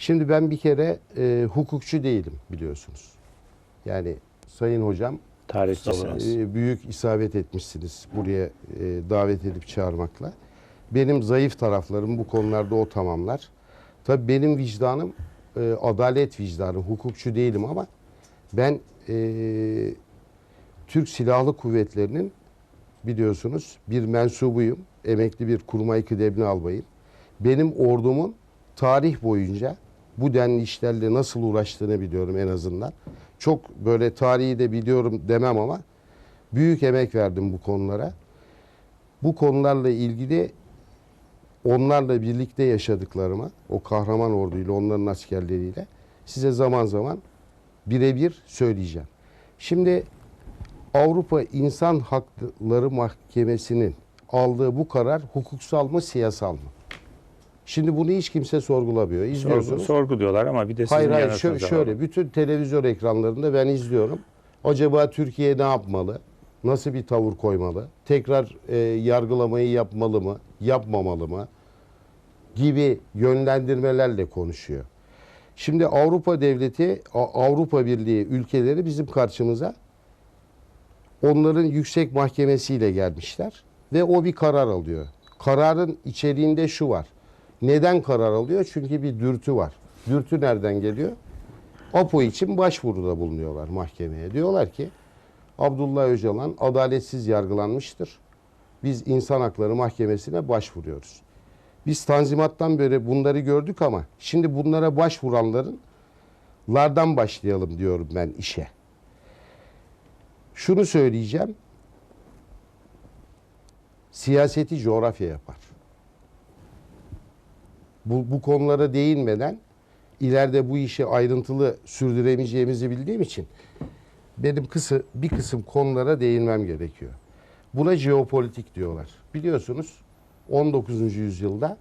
Şimdi ben bir kere e, hukukçu değilim biliyorsunuz. Yani sayın hocam Tarihçisiniz. e, büyük isabet etmişsiniz buraya e, davet edip çağırmakla. Benim zayıf taraflarım bu konularda o tamamlar. Tabii benim vicdanım e, adalet vicdanı, hukukçu değilim ama ben e, Türk Silahlı Kuvvetleri'nin biliyorsunuz bir mensubuyum. Emekli bir kurmay kıdemli albayım. Benim ordumun tarih boyunca bu denli işlerle nasıl uğraştığını biliyorum en azından. Çok böyle tarihi de biliyorum demem ama büyük emek verdim bu konulara. Bu konularla ilgili onlarla birlikte yaşadıklarımı, o kahraman orduyla, onların askerleriyle size zaman zaman birebir söyleyeceğim. Şimdi Avrupa İnsan Hakları Mahkemesi'nin aldığı bu karar hukuksal mı, siyasal mı? Şimdi bunu hiç kimse sorgulamıyor. Sorgu, İzliyorsunuz. sorgu diyorlar ama bir de sizin Hayır hayır şö- şöyle bütün televizyon ekranlarında ben izliyorum. Acaba Türkiye ne yapmalı? Nasıl bir tavır koymalı? Tekrar e, yargılamayı yapmalı mı? Yapmamalı mı? Gibi yönlendirmelerle konuşuyor. Şimdi Avrupa Devleti, A- Avrupa Birliği ülkeleri bizim karşımıza onların yüksek mahkemesiyle gelmişler ve o bir karar alıyor. Kararın içeriğinde şu var. Neden karar alıyor? Çünkü bir dürtü var. Dürtü nereden geliyor? APO için başvuruda bulunuyorlar mahkemeye. Diyorlar ki Abdullah Öcalan adaletsiz yargılanmıştır. Biz İnsan Hakları Mahkemesi'ne başvuruyoruz. Biz Tanzimat'tan beri bunları gördük ama şimdi bunlara başvuranların lardan başlayalım diyorum ben işe. Şunu söyleyeceğim. Siyaseti coğrafya yapar. Bu, bu konulara değinmeden ileride bu işi ayrıntılı sürdüremeyeceğimizi bildiğim için benim kısa bir kısım konulara değinmem gerekiyor. Buna jeopolitik diyorlar. Biliyorsunuz 19. yüzyılda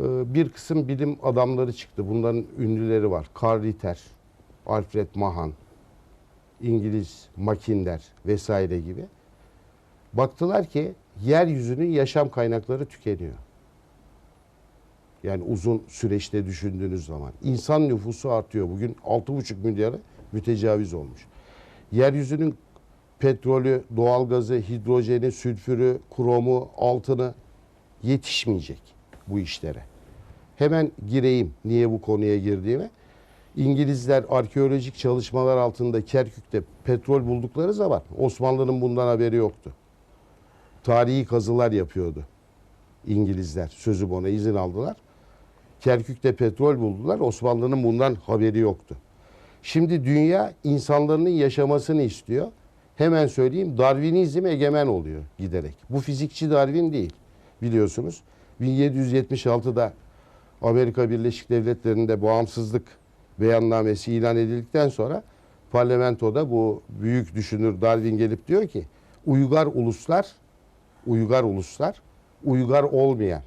e, bir kısım bilim adamları çıktı. Bunların ünlüleri var. Karl Ritter, Alfred Mahan, İngiliz Mackinder vesaire gibi. Baktılar ki yeryüzünün yaşam kaynakları tükeniyor. Yani uzun süreçte düşündüğünüz zaman. insan nüfusu artıyor. Bugün 6,5 milyarı mütecaviz olmuş. Yeryüzünün petrolü, doğalgazı, hidrojeni, sülfürü, kromu, altını yetişmeyecek bu işlere. Hemen gireyim niye bu konuya girdiğime. İngilizler arkeolojik çalışmalar altında Kerkük'te petrol buldukları zaman Osmanlı'nın bundan haberi yoktu. Tarihi kazılar yapıyordu İngilizler. Sözü ona izin aldılar. Kerkük'te petrol buldular. Osmanlı'nın bundan haberi yoktu. Şimdi dünya insanların yaşamasını istiyor. Hemen söyleyeyim Darwinizm egemen oluyor giderek. Bu fizikçi Darwin değil biliyorsunuz. 1776'da Amerika Birleşik Devletleri'nde bağımsızlık beyannamesi ilan edildikten sonra parlamentoda bu büyük düşünür Darwin gelip diyor ki uygar uluslar uygar uluslar uygar olmayan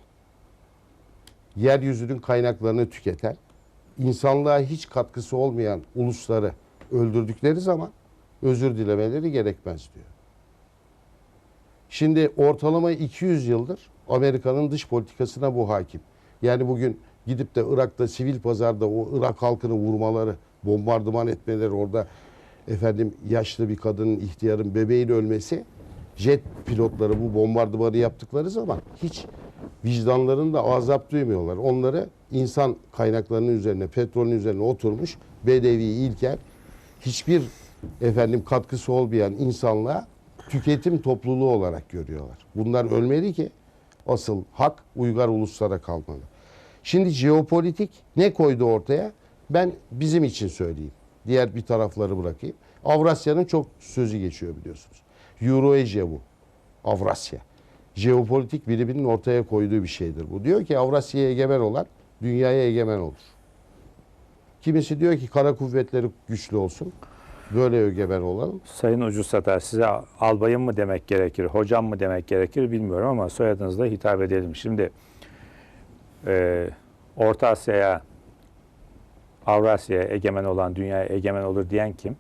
yeryüzünün kaynaklarını tüketen insanlığa hiç katkısı olmayan ulusları öldürdükleri zaman özür dilemeleri gerekmez diyor. Şimdi ortalama 200 yıldır Amerika'nın dış politikasına bu hakim. Yani bugün gidip de Irak'ta sivil pazarda o Irak halkını vurmaları, bombardıman etmeleri orada efendim yaşlı bir kadının, ihtiyarın, bebeğin ölmesi jet pilotları bu bombardımanı yaptıkları zaman hiç vicdanlarında azap duymuyorlar. Onları insan kaynaklarının üzerine, petrolün üzerine oturmuş bedevi ilkel hiçbir efendim katkısı olmayan insanlığa tüketim topluluğu olarak görüyorlar. Bunlar ölmeli ki asıl hak uygar uluslara kalmalı. Şimdi jeopolitik ne koydu ortaya? Ben bizim için söyleyeyim. Diğer bir tarafları bırakayım. Avrasya'nın çok sözü geçiyor biliyorsunuz. Euroasia bu. Avrasya. Jeopolitik biriminin ortaya koyduğu bir şeydir bu. Diyor ki Avrasya'ya egemen olan dünyaya egemen olur. Kimisi diyor ki kara kuvvetleri güçlü olsun. Böyle egemen olalım. Sayın Ucu Satar size albayım mı demek gerekir, hocam mı demek gerekir bilmiyorum ama soyadınızla hitap edelim. Şimdi e, Orta Asya'ya, Avrasya'ya egemen olan, dünyaya egemen olur diyen kim?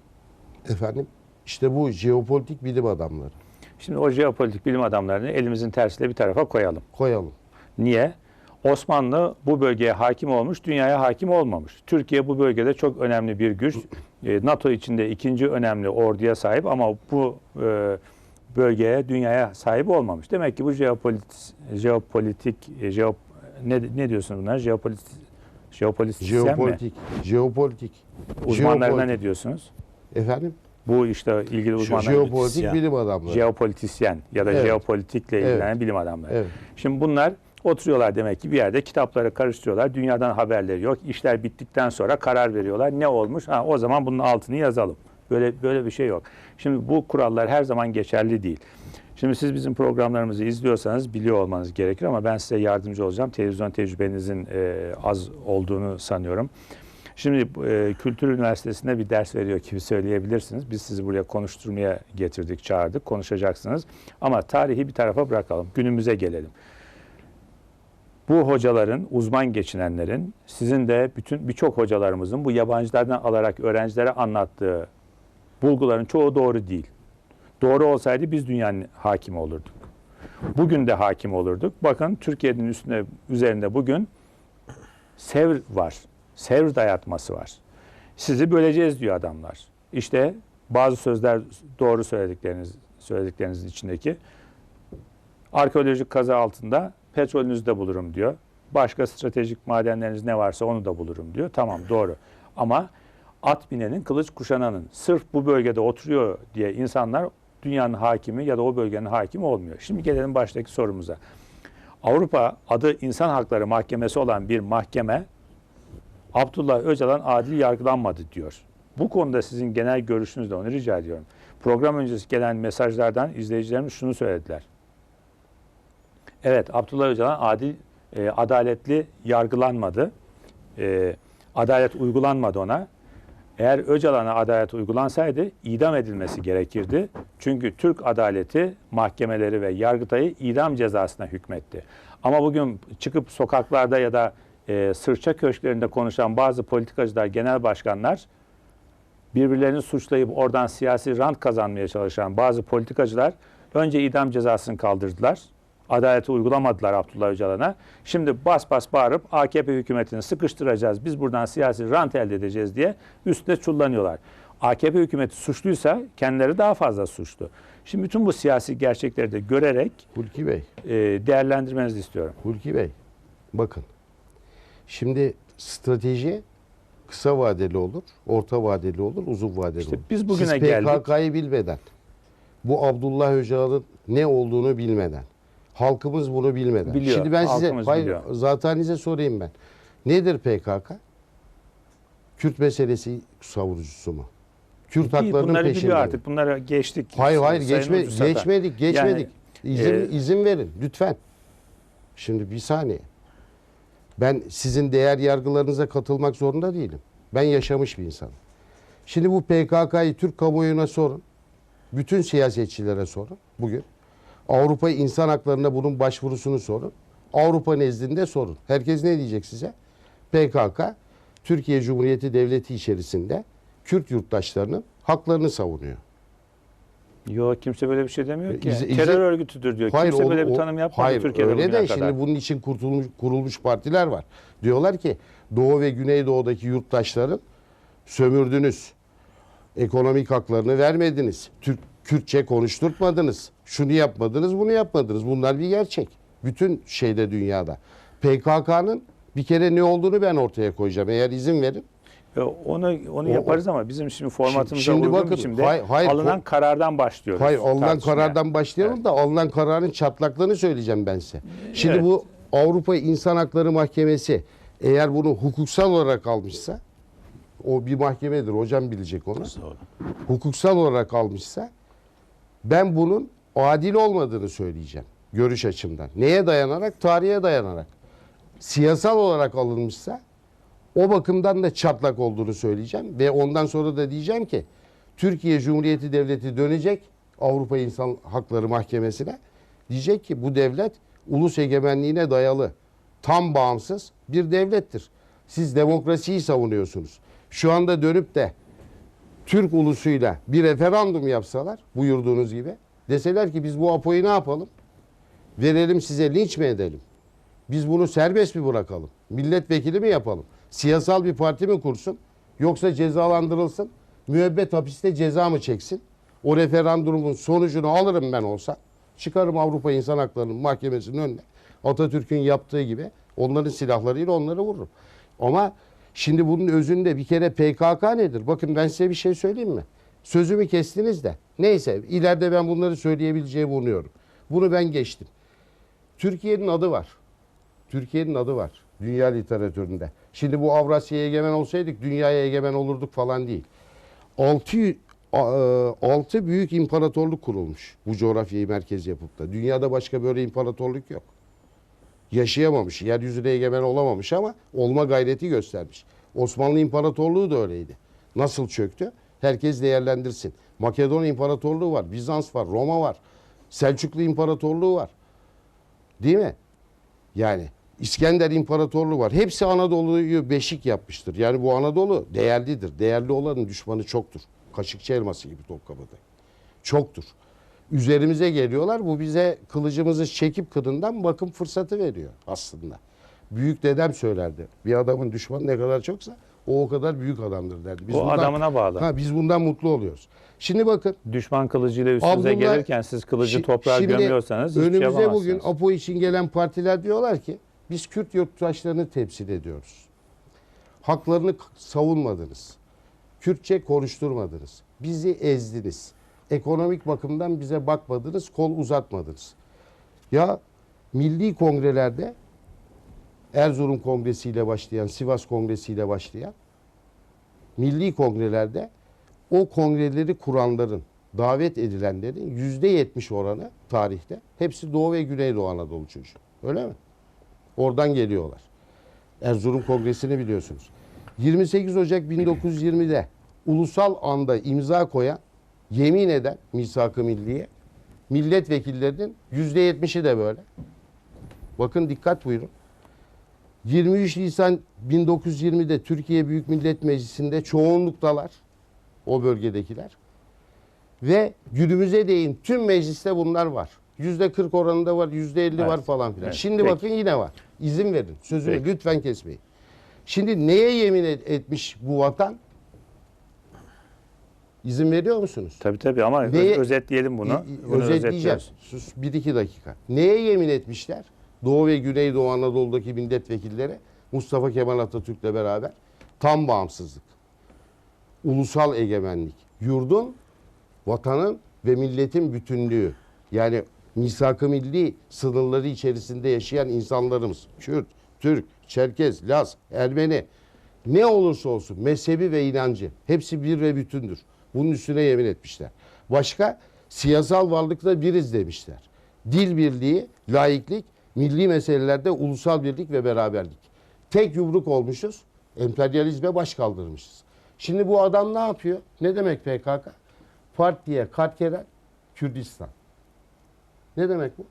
Efendim işte bu jeopolitik bilim adamları. Şimdi o jeopolitik bilim adamlarını elimizin tersiyle bir tarafa koyalım. Koyalım. Niye? Osmanlı bu bölgeye hakim olmuş, dünyaya hakim olmamış. Türkiye bu bölgede çok önemli bir güç. E, NATO içinde ikinci önemli orduya sahip ama bu e, bölgeye, dünyaya sahip olmamış. Demek ki bu jeopolitik, jeopolitik, jeop, ne, ne diyorsunuz bunlar? Jeopolitik, jeopolitisyen mi? Jeopolitik. Jeopolitik. Uzmanlarına Jeopolitik. ne diyorsunuz? Efendim? Bu işte ilgili uzmanlar jeopolitik bilim adamları. jeopolitisyen ya da Evet. jeopolitikle Evet. ilgilenen bilim adamları. Evet. Şimdi bunlar oturuyorlar demek ki bir yerde kitapları karıştırıyorlar. Dünyadan haberleri yok. İşler bittikten sonra karar veriyorlar. Ne olmuş? Ha o zaman bunun altını yazalım. Böyle böyle bir şey yok. Şimdi bu kurallar her zaman geçerli değil. Şimdi siz bizim programlarımızı izliyorsanız biliyor olmanız gerekir ama ben size yardımcı olacağım. Televizyon tecrübenizin e, az olduğunu sanıyorum. Şimdi e, Kültür Üniversitesi'nde bir ders veriyor gibi söyleyebilirsiniz. Biz sizi buraya konuşturmaya getirdik, çağırdık. Konuşacaksınız. Ama tarihi bir tarafa bırakalım. Günümüze gelelim. Bu hocaların, uzman geçinenlerin, sizin de bütün birçok hocalarımızın bu yabancılardan alarak öğrencilere anlattığı bulguların çoğu doğru değil. Doğru olsaydı biz dünyanın hakimi olurduk. Bugün de hakim olurduk. Bakın Türkiye'nin üstüne üzerinde bugün sevr var. Sevr dayatması var. Sizi böleceğiz diyor adamlar. İşte bazı sözler doğru söyledikleriniz söylediklerinizin içindeki arkeolojik kazı altında petrolünüzü de bulurum diyor. Başka stratejik madenleriniz ne varsa onu da bulurum diyor. Tamam doğru. Ama at binenin kılıç kuşananın sırf bu bölgede oturuyor diye insanlar dünyanın hakimi ya da o bölgenin hakimi olmuyor. Şimdi gelelim baştaki sorumuza. Avrupa adı İnsan Hakları Mahkemesi olan bir mahkeme Abdullah Öcalan adil yargılanmadı diyor. Bu konuda sizin genel görüşünüz de onu rica ediyorum. Program öncesi gelen mesajlardan izleyicilerimiz şunu söylediler. Evet Abdullah Öcalan adil, e, adaletli yargılanmadı. E, adalet uygulanmadı ona. Eğer Öcalan'a adalet uygulansaydı idam edilmesi gerekirdi. Çünkü Türk adaleti mahkemeleri ve yargıtayı idam cezasına hükmetti. Ama bugün çıkıp sokaklarda ya da e, sırça köşklerinde konuşan bazı politikacılar, genel başkanlar birbirlerini suçlayıp oradan siyasi rant kazanmaya çalışan bazı politikacılar önce idam cezasını kaldırdılar. Adaleti uygulamadılar Abdullah Öcalan'a. Şimdi bas bas bağırıp AKP hükümetini sıkıştıracağız, biz buradan siyasi rant elde edeceğiz diye üstüne çullanıyorlar. AKP hükümeti suçluysa kendileri daha fazla suçlu. Şimdi bütün bu siyasi gerçekleri de görerek Hulki Bey. e, değerlendirmenizi istiyorum. Hulki Bey. Bakın. Şimdi strateji kısa vadeli olur, orta vadeli olur, uzun vadeli İşte olur. biz bugüne Siz geldik. PKK'yı bilmeden, bu Abdullah Öcalan'ın ne olduğunu bilmeden, halkımız bunu bilmeden. Biliyor, Şimdi ben size, hayır, zaten size sorayım ben. Nedir PKK? Kürt meselesi savunucusu mu? Kürt Değil, haklarının bunları peşinde mi? artık. Bunlara geçtik. Hayır hayır geçme, geçmedik geçmedik. izin, e, izin verin lütfen. Şimdi bir saniye. Ben sizin değer yargılarınıza katılmak zorunda değilim. Ben yaşamış bir insanım. Şimdi bu PKK'yı Türk kamuoyuna sorun. Bütün siyasetçilere sorun bugün. Avrupa insan haklarına bunun başvurusunu sorun. Avrupa nezdinde sorun. Herkes ne diyecek size? PKK Türkiye Cumhuriyeti Devleti içerisinde Kürt yurttaşlarının haklarını savunuyor. Yok kimse böyle bir şey demiyor ki. İzi- Terör izin- örgütüdür diyor. kimse o- böyle bir tanım yapmadı hayır, Türkiye'de öyle de kadar. şimdi bunun için kurtulmuş, kurulmuş partiler var. Diyorlar ki Doğu ve Güneydoğu'daki yurttaşların sömürdünüz. Ekonomik haklarını vermediniz. Türk Kürtçe konuşturtmadınız. Şunu yapmadınız, bunu yapmadınız. Bunlar bir gerçek. Bütün şeyde dünyada. PKK'nın bir kere ne olduğunu ben ortaya koyacağım. Eğer izin verin. Onu onu O- yaparız ama bizim şimdi formatımıza Şimdi uygun bakın, biçimde hayır- hayır, alınan karardan başlıyoruz. Hayır alınan karardan başlayalım da alınan kararın çatlaklığını söyleyeceğim ben size. Şimdi Evet. bu Avrupa İnsan Hakları Mahkemesi eğer bunu hukuksal olarak almışsa o bir mahkemedir hocam bilecek onu. Hukuksal olarak almışsa ben bunun adil olmadığını söyleyeceğim görüş açımdan. Neye dayanarak? Tarihe dayanarak. Siyasal olarak alınmışsa o bakımdan da çatlak olduğunu söyleyeceğim ve ondan sonra da diyeceğim ki Türkiye Cumhuriyeti Devleti dönecek Avrupa İnsan Hakları Mahkemesi'ne. Diyecek ki bu devlet ulus egemenliğine dayalı, tam bağımsız bir devlettir. Siz demokrasiyi savunuyorsunuz. Şu anda dönüp de Türk ulusuyla bir referandum yapsalar buyurduğunuz gibi deseler ki biz bu APO'yu ne yapalım? Verelim size linç mi edelim? Biz bunu serbest mi bırakalım? Milletvekili mi yapalım? Siyasal bir parti mi kursun? Yoksa cezalandırılsın? Müebbet hapiste ceza mı çeksin? O referandumun sonucunu alırım ben olsa. Çıkarım Avrupa İnsan Hakları Mahkemesi'nin önüne. Atatürk'ün yaptığı gibi onların silahlarıyla onları vururum. Ama şimdi bunun özünde bir kere PKK nedir? Bakın ben size bir şey söyleyeyim mi? Sözümü kestiniz de. Neyse ileride ben bunları söyleyebileceğimi umuyorum. Bunu ben geçtim. Türkiye'nin adı var. Türkiye'nin adı var dünya literatüründe. Şimdi bu Avrasya'ya egemen olsaydık dünyaya egemen olurduk falan değil. 6 altı büyük imparatorluk kurulmuş bu coğrafyayı merkez yapıp da. Dünyada başka böyle imparatorluk yok. Yaşayamamış, yeryüzüne egemen olamamış ama olma gayreti göstermiş. Osmanlı İmparatorluğu da öyleydi. Nasıl çöktü? Herkes değerlendirsin. Makedon İmparatorluğu var, Bizans var, Roma var. Selçuklu İmparatorluğu var. Değil mi? Yani İskender İmparatorluğu var. Hepsi Anadolu'yu beşik yapmıştır. Yani bu Anadolu değerlidir. Değerli olanın düşmanı çoktur. Kaşıkçı elması gibi Topkapı'da. Çoktur. Üzerimize geliyorlar. Bu bize kılıcımızı çekip kılından bakım fırsatı veriyor aslında. Büyük dedem söylerdi. Bir adamın düşmanı ne kadar çoksa o o kadar büyük adamdır derdi. O adamına bağlı. Ha, biz bundan mutlu oluyoruz. Şimdi bakın Düşman kılıcıyla üstünüze Abdullah- gelirken siz kılıcı Şi- toprağa gömüyorsanız hiçbir şey önümüze bugün APO için gelen partiler diyorlar ki biz Kürt yurttaşlarını temsil ediyoruz. Haklarını savunmadınız. Kürtçe konuşturmadınız. Bizi ezdiniz. Ekonomik bakımdan bize bakmadınız, kol uzatmadınız. Ya milli kongrelerde Erzurum Kongresi başlayan, Sivas Kongresi ile başlayan milli kongrelerde o kongreleri kuranların, davet edilenlerin yüzde yetmiş oranı tarihte hepsi Doğu ve Güneydoğu Anadolu çocuğu. Öyle mi? Oradan geliyorlar. Erzurum Kongresi'ni biliyorsunuz. 28 Ocak 1920'de ulusal anda imza koyan, yemin eden misak-ı milliye milletvekillerinin yüzde yetmişi de böyle. Bakın dikkat buyurun. 23 Nisan 1920'de Türkiye Büyük Millet Meclisi'nde çoğunluktalar o bölgedekiler. Ve günümüze değin tüm mecliste bunlar var. Yüzde 40 oranında var, yüzde 50 var Evet. falan filan. Evet, Şimdi peki. bakın yine var. İzin verin. Sözümü Peki. lütfen kesmeyin. Şimdi neye yemin et- etmiş bu vatan? İzin veriyor musunuz? Tabii tabii ama Neye- özetleyelim bunu. Bunu Özetleyeceğim. özetliyoruz. Sus bir iki dakika. Neye yemin etmişler? Doğu ve Güneydoğu Anadolu'daki milletvekilleri Mustafa Kemal Atatürk'le beraber tam bağımsızlık, ulusal egemenlik, yurdun, vatanın ve milletin bütünlüğü. Yani misak-ı milli sınırları içerisinde yaşayan insanlarımız, Kürt, Türk, Çerkez, Laz, Ermeni, ne olursa olsun mezhebi ve inancı hepsi bir ve bütündür. Bunun üstüne yemin etmişler. Başka siyasal varlıkta biriz demişler. Dil birliği, laiklik, milli meselelerde ulusal birlik ve beraberlik. Tek yumruk olmuşuz, emperyalizme baş kaldırmışız. Şimdi bu adam ne yapıyor? Ne demek PKK? Partiye Karkeren Kürdistan. Ne demek bu?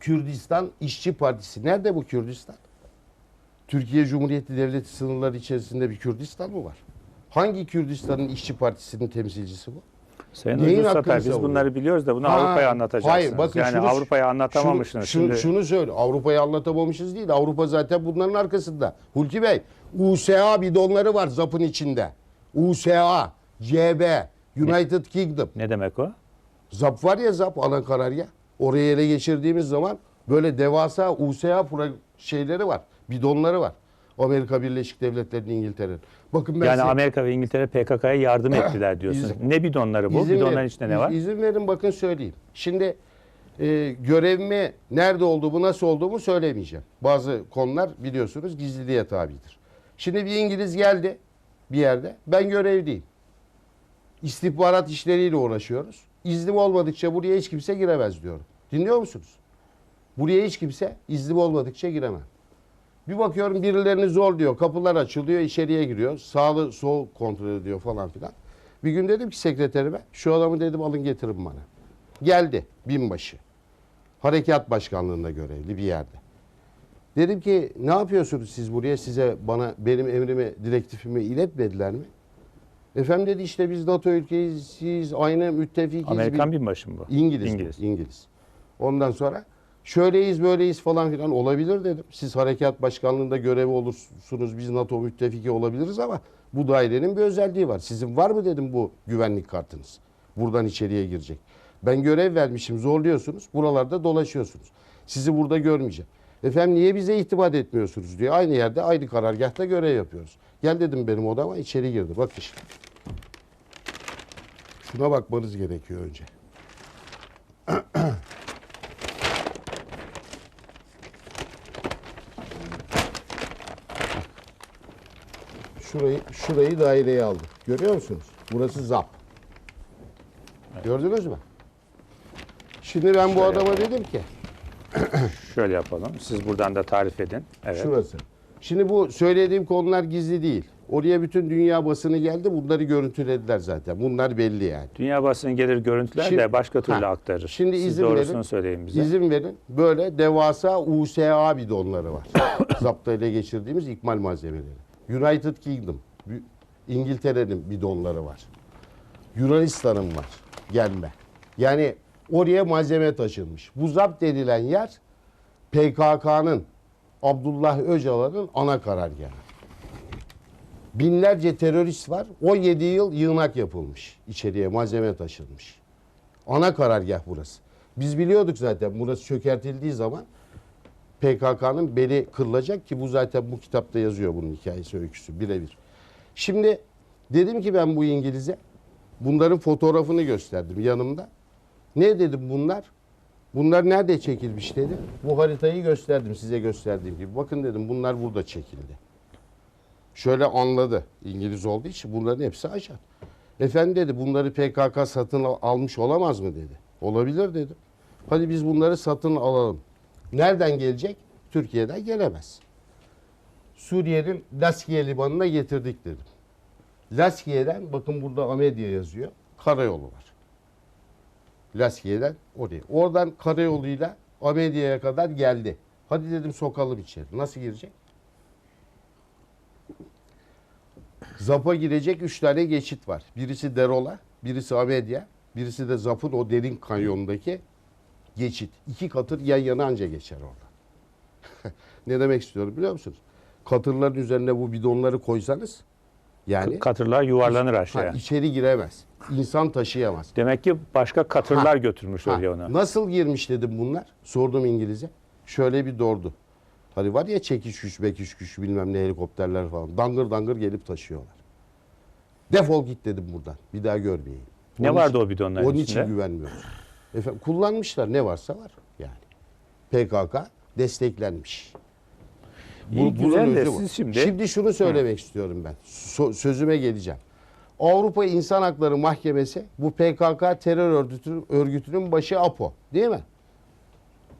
Kürdistan İşçi Partisi. Nerede bu Kürdistan? Türkiye Cumhuriyeti Devleti sınırları içerisinde bir Kürdistan mı var? Hangi Kürdistan'ın İşçi Partisi'nin temsilcisi bu? Sayın Neyin Satar biz savunuyor? bunları biliyoruz da bunu Avrupa'ya anlatacaksınız. hayır, bakın yani şunu- Avrupa'ya anlatamamışsınız. Şunu, Şimdi şunu, söyle. Avrupa'yı anlatamamışız değil. Avrupa zaten bunların arkasında. Hulki Bey, USA bidonları var zapın içinde. USA, CB, United Kingdom. ne demek o? Zap var ya zap ana kararya. Orayı ele geçirdiğimiz zaman böyle devasa USA şeyleri var. Bidonları var. Amerika Birleşik Devletleri'nin İngiltere'nin. Bakın ben Yani size- Amerika ve İngiltere PKK'ya yardım ettiler diyorsunuz. İzin- ne bidonları bu? Bidonların verin. içinde ne var? İzin verin bakın söyleyeyim. Şimdi e, görevimi nerede olduğumu nasıl olduğumu söylemeyeceğim. Bazı konular biliyorsunuz gizliliğe tabidir. Şimdi bir İngiliz geldi bir yerde. Ben görevliyim. İstihbarat işleriyle uğraşıyoruz. İznim olmadıkça buraya hiç kimse giremez diyorum. Dinliyor musunuz? Buraya hiç kimse iznim olmadıkça giremem. Bir bakıyorum birilerini zor diyor. Kapılar açılıyor, içeriye giriyor. Sağlı sol kontrol ediyor falan filan. Bir gün dedim ki sekreterime şu adamı dedim alın getirin bana. Geldi binbaşı. Harekat başkanlığında görevli bir yerde. Dedim ki ne yapıyorsunuz siz buraya size bana benim emrimi direktifimi iletmediler mi? Efendim dedi işte biz NATO ülkesiyiz aynı müttefikiz. Amerikan bil- binbaşı mı bu? İngiliz. İngiliz. İngiliz. İngiliz. Ondan sonra Şöyleyiz böyleyiz falan filan olabilir dedim. Siz harekat başkanlığında görevi olursunuz biz NATO müttefiki olabiliriz ama bu dairenin bir özelliği var. Sizin var mı dedim bu güvenlik kartınız? Buradan içeriye girecek. Ben görev vermişim zorluyorsunuz buralarda dolaşıyorsunuz. Sizi burada görmeyeceğim. Efendim niye bize itibat etmiyorsunuz diyor. Aynı yerde aynı karargahta görev yapıyoruz. Gel dedim benim odama içeri girdi. Bakın şimdi. Şuna bakmanız gerekiyor önce. Şurayı, şurayı daireye aldık. Görüyor musunuz? Burası zap. Gördünüz mü? Şimdi ben bu adama dedim ki Şöyle yapalım. Siz buradan da tarif edin. Evet. şurası. Şimdi bu söylediğim konular gizli değil. Oraya bütün dünya basını geldi. Bunları görüntülediler zaten. Bunlar belli yani. Dünya basını gelir görüntüler Şimdi- de başka türlü Ha, aktarır. şimdi Siz izin doğrusunu verin. söyleyin bize. İzin verin. Böyle devasa USA bidonları var. Zapta ele geçirdiğimiz ikmal malzemeleri. United Kingdom, İngiltere'nin bidonları var. Yunanistan'ın var gelme. Yani oraya malzeme taşınmış. Bu zapt edilen yer PKK'nın Abdullah Öcalan'ın ana karargahı. Binlerce terörist var. 17 yıl yığınak yapılmış. İçeriye malzeme taşınmış. Ana karargah burası. Biz biliyorduk zaten burası çökertildiği zaman PKK'nın beli kırılacak ki bu zaten bu kitapta yazıyor bunun hikayesi öyküsü birebir. Şimdi dedim ki ben bu İngiliz'e bunların fotoğrafını gösterdim yanımda. Ne dedim bunlar? Bunlar nerede çekilmiş dedim. Bu haritayı gösterdim size gösterdiğim gibi. Bakın dedim bunlar burada çekildi. Şöyle anladı İngiliz olduğu için bunların hepsi ajan. Efendi dedi bunları PKK satın al- almış olamaz mı dedi. Olabilir dedim. Hadi biz bunları satın alalım. Nereden gelecek? Türkiye'den gelemez. Suriye'nin Laskiye limanına getirdik dedim. Laskiye'den bakın burada Amedya yazıyor. Karayolu var. Laskiye'den oraya. Oradan karayoluyla Amedya'ya kadar geldi. Hadi dedim sokalım içeri. Nasıl girecek? Zap'a girecek üç tane geçit var. Birisi Derola, birisi Amedya, birisi de Zap'ın o derin kanyonundaki geçit. İki katır yan yana anca geçer orada. ne demek istiyorum biliyor musunuz? Katırların üzerine bu bidonları koysanız yani Katırlar yuvarlanır ha, aşağıya. içeri giremez. İnsan taşıyamaz. Demek ki başka katırlar Ha. götürmüş oraya onu. Nasıl girmiş dedim bunlar. Sordum İngiliz'e. Şöyle bir doğurdu. Hani var ya çekiş güç, bekiş güç bilmem ne helikopterler falan. Dangır dangır gelip taşıyorlar. Defol git dedim buradan. Bir daha görmeyeyim. Ne Onun vardı için- o bidonların Onun için içinde? güvenmiyoruz. Efendim, kullanmışlar ne varsa var yani. PKK desteklenmiş. İyi, güzel de bu. siz şimdi- şunu söylemek istiyorum ben. So- sözüme geleceğim. Avrupa İnsan Hakları Mahkemesi bu PKK terör örgütünün, örgütünün başı APO değil mi?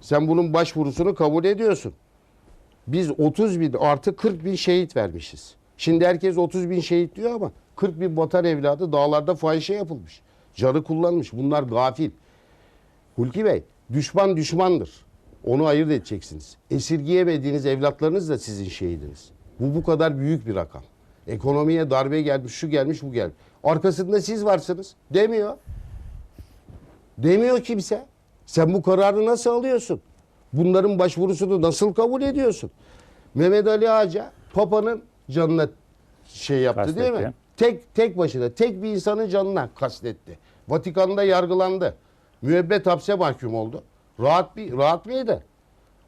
Sen bunun başvurusunu kabul ediyorsun. Biz 30 bin artı 40 bin şehit vermişiz. Şimdi herkes 30 bin şehit diyor ama 40 bin vatan evladı dağlarda fahişe yapılmış. Canı kullanmış. Bunlar gafil. Hulki Bey, düşman düşmandır. Onu ayırt edeceksiniz. Esirgeyemediğiniz evlatlarınız da sizin şehidiniz. Bu bu kadar büyük bir rakam. Ekonomiye darbe gelmiş, şu gelmiş, bu gelmiş. Arkasında siz varsınız. Demiyor. Demiyor kimse. Sen bu kararı nasıl alıyorsun? Bunların başvurusunu nasıl kabul ediyorsun? Mehmet Ali Ağaca Papa'nın canına şey yaptı değil mi? Kastetti. Tek tek başına tek bir insanın canına kastetti. Vatikan'da yargılandı. Müebbet hapse mahkum oldu. Rahat bir rahat mıydı?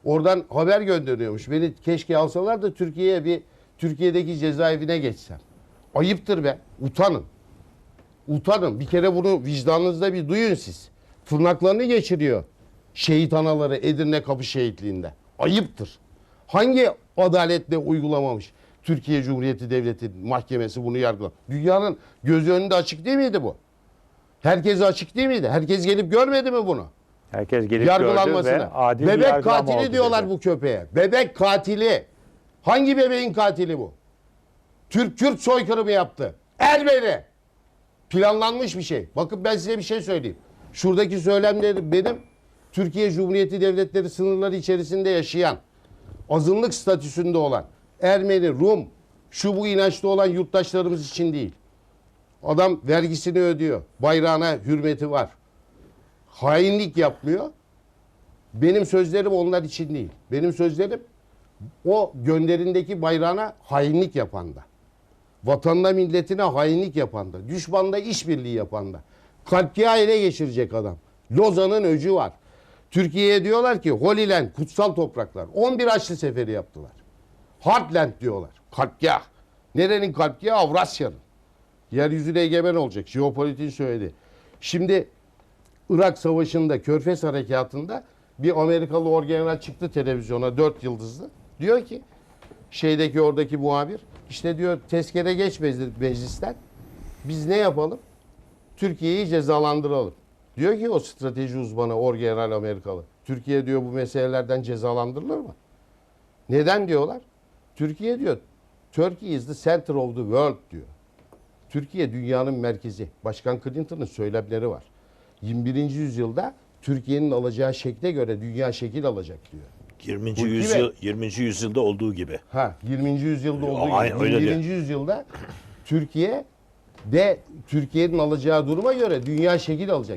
Oradan haber gönderiyormuş. Beni keşke alsalar da Türkiye'ye bir Türkiye'deki cezaevine geçsem. Ayıptır be. Utanın. Utanın. Bir kere bunu vicdanınızda bir duyun siz. Tırnaklarını geçiriyor. Şehit anaları Edirne Kapı Şehitliği'nde. Ayıptır. Hangi adaletle uygulamamış Türkiye Cumhuriyeti Devleti mahkemesi bunu yargılar? Dünyanın gözü önünde açık değil miydi bu? Herkese açık değil miydi? Herkes gelip görmedi mi bunu? Herkes gelip gördü ve adil Bebek katili diyorlar dedi. bu köpeğe. Bebek katili. Hangi bebeğin katili bu? Türk-Kürt soykırımı yaptı. Ermeni. Planlanmış bir şey. Bakın ben size bir şey söyleyeyim. Şuradaki söylemleri benim Türkiye Cumhuriyeti Devletleri sınırları içerisinde yaşayan, azınlık statüsünde olan Ermeni, Rum, şu bu inançta olan yurttaşlarımız için değil. Adam vergisini ödüyor. Bayrağına hürmeti var. Hainlik yapmıyor. Benim sözlerim onlar için değil. Benim sözlerim o gönderindeki bayrağına hainlik yapanda. Vatanına milletine hainlik yapanda. Düşmanla işbirliği yapanda. Katliam ele geçirecek adam. Lozan'ın öcü var. Türkiye'ye diyorlar ki Holy kutsal topraklar. 11 Haçlı seferi yaptılar. Heartland diyorlar. Katliam. Nerenin katliamı? Avrasya'nın. Yeryüzüne egemen olacak. Jeopolitiğin söyledi. Şimdi Irak Savaşı'nda, Körfez Harekatı'nda bir Amerikalı orgeneral çıktı televizyona dört yıldızlı. Diyor ki şeydeki oradaki muhabir işte diyor tezkere geçmedi meclisten. Biz ne yapalım? Türkiye'yi cezalandıralım. Diyor ki o strateji uzmanı orgeneral Amerikalı. Türkiye diyor bu meselelerden cezalandırılır mı? Neden diyorlar? Türkiye diyor Turkey is the center of the world diyor. Türkiye dünyanın merkezi. Başkan Clinton'ın söylemleri var. 21. yüzyılda Türkiye'nin alacağı şekle göre dünya şekil alacak diyor. 20. Hulki yüzyıl 20. yüzyılda olduğu gibi. Ha 20. yüzyılda olduğu Aynen, gibi öyle 21. diyor. yüzyılda Türkiye de Türkiye'nin alacağı duruma göre dünya şekil alacak.